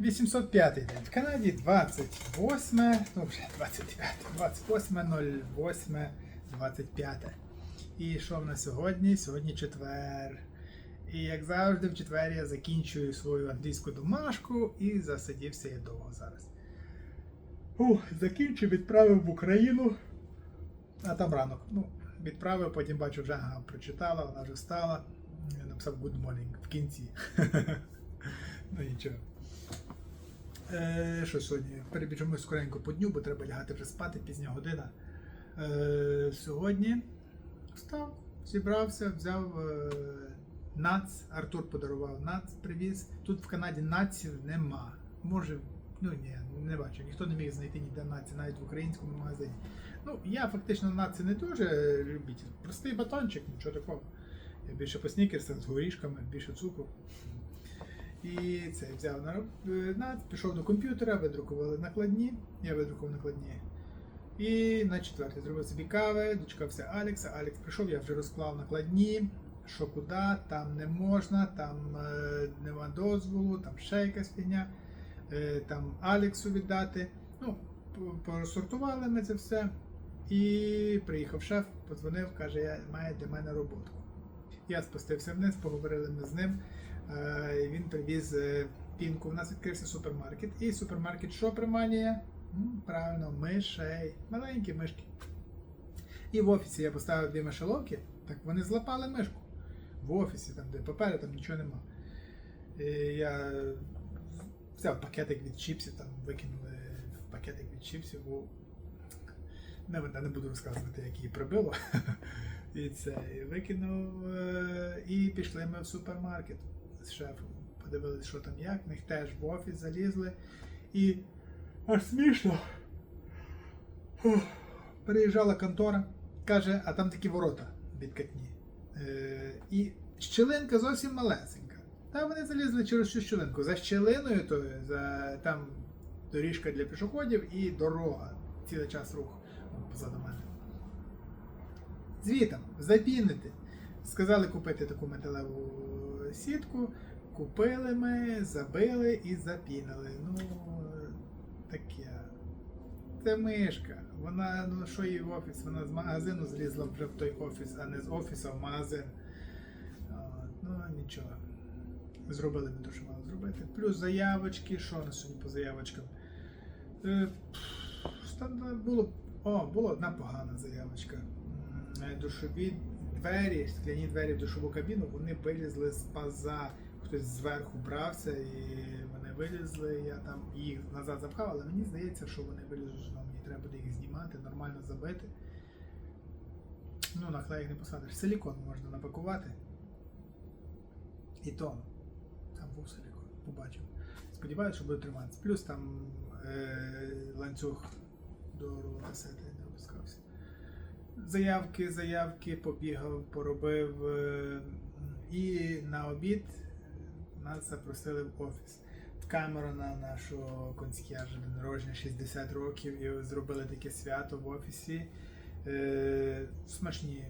805 день. В Канаді 28, ну вже 29, 28, 08, 25. І що в нас сьогодні? Сьогодні четвер. І як завжди, в четвер я закінчую свою англійську домашку і засидівся я довго зараз. Ух, закінчив, відправив в Україну. А там ранок. Ну, відправив, потім бачу, вже ага, прочитала, вона вже встала. Я написав good morning в кінці. ну нічого. Е, що сьогодні? Перебіжимо скоренько по дню, бо треба лягати вже спати, пізня година. Е, сьогодні встав, зібрався, взяв е, нац. Артур подарував нац, привіз. Тут в Канаді наців нема. Може, ну ні, не бачу. Ніхто не міг знайти ніде наці, навіть в українському магазині. Ну, я фактично наці не дуже любитель. Простий батончик, нічого такого. Я більше по снікерсах з горішками, більше цукру. І це взяв на е, пішов до комп'ютера, видрукували накладні. Я видрукував накладні. І на четвертий зробив собі кави, дочекався Алекса. Алекс прийшов, я вже розклав накладні, що куди, там не можна, там е, нема дозволу, там ще якась фігня, е, там Алексу віддати. Ну, по- порозсортували ми це все. І приїхав шеф, подзвонив, каже, я маю для мене роботку. Я спустився вниз, поговорили ми з ним. Е, Він привіз е, пінку. У нас відкрився супермаркет. І супермаркет що приманює? Правильно, мишей, маленькі мишки. І в офісі я поставив дві мишеловки, так вони злапали мишку. В офісі, там, де паперу, там нічого нема. І я взяв пакетик від чіпсів, там викинули пакетик від чіпсів. Бо... Не, не буду розказувати, як її прибило. І це викинув. е, І пішли ми в супермаркет з шефом. Подивилися, що там як. В них теж в офіс залізли. І аж смішно. Фух. Переїжджала контора, каже, а там такі ворота відкатні. Е, і щілинка зовсім малесенька. Та вони залізли через цю щілинку. За щілиною, то за там доріжка для пішоходів і дорога. Цілий час рух позаду мене. Звітом, запінити. Сказали купити таку металеву сітку. Купили ми, забили і запінили. Ну, таке. Це мишка. Вона, ну що їй в офіс? Вона з магазину злізла вже в той офіс, а не з офісу в магазин. Ну, нічого. Зробили ми те, що мали зробити. Плюс заявочки. Що у нас сьогодні по заявочкам? Е, було. О, була одна погана заявочка. Душові двері, скляні двері в душову кабіну, вони вилізли з паза. Хтось зверху брався і вони вилізли. Я там їх назад запхав, але мені здається, що вони вилізуть знову. Мені треба буде їх знімати, нормально забити. Ну, на клей не посадиш. Силікон можна напакувати. І то там був силікон, побачив. Сподіваюся, що буде триматися. Плюс там е- ланцюг до касети не опускався. Заявки, заявки, побігав, поробив. е, І на обід нас запросили в офіс. В Камерона нашого консьєржа день народження 60 років і зробили таке свято в офісі. Е, смачні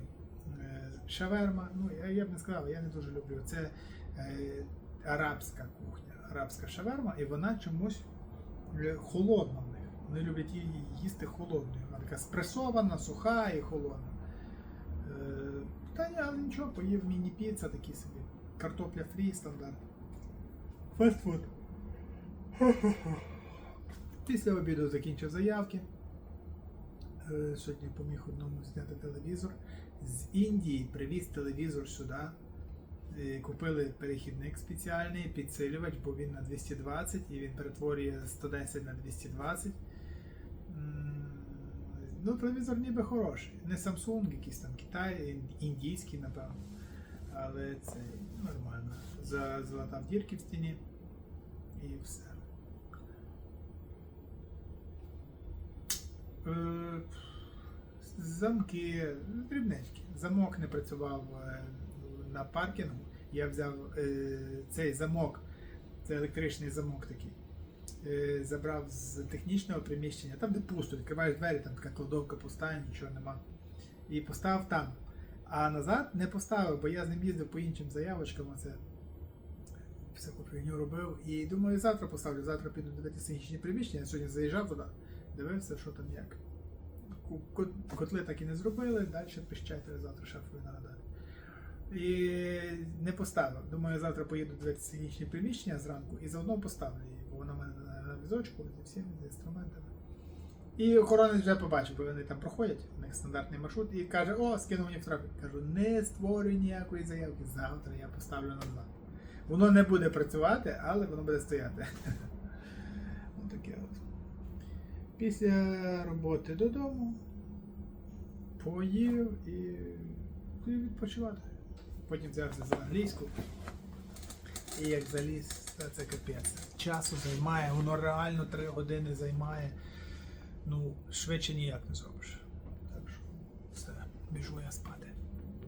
е, шаверма. Ну, я, б не сказав, я не дуже люблю. Це е, арабська кухня, арабська шаверма, і вона чомусь е, холодна. Вони люблять її їсти холодною. Вона така спресована, суха і холодна. Е, та але нічого, поїв міні-піца такі собі. Картопля фрі, стандарт. Фастфуд. Після обіду закінчив заявки. Е, Сьогодні поміг одному зняти телевізор. З Індії привіз телевізор сюди. Е, Купили перехідник спеціальний, підсилювач, бо він на 220 і він перетворює 110 на 220. Ну, телевізор ніби хороший. Не Samsung, якийсь там Китай, індійський, напевно. Але це нормально. За- Залатав дірки в стіні і все. Е, Замки дрібнички. Замок не працював е, на паркінгу. Я взяв е, цей замок, це електричний замок такий. Е, Забрав з технічного приміщення, там де пусто, відкриваєш двері, там така кладовка пуста, нічого нема. І поставив там. А назад не поставив, бо я з ним їздив по іншим заявочкам. Оце всяку фігню робив. І думаю, завтра поставлю, завтра піду дивитися технічні приміщення. Я сьогодні заїжджав туди, дивився, що там як. Котли так і не зробили, далі пищайте завтра шефові нагадати. І не поставив. Думаю, завтра поїду дивитися технічні приміщення зранку і заодно поставлю її, візочку зі всіми з інструментами. І охоронець вже побачив, бо вони там проходять, у них стандартний маршрут, і каже: О, скинув мені фотографію. Кажу, не створюй ніякої заявки. Завтра я поставлю назад. Воно не буде працювати, але воно буде стояти. Отаке от. Після роботи додому поїв і відпочивати. Потім взявся за англійську. І як заліз, та це капець. Часу займає, воно реально 3 години займає. Ну, швидше ніяк не зробиш. Так що все, біжу я спати.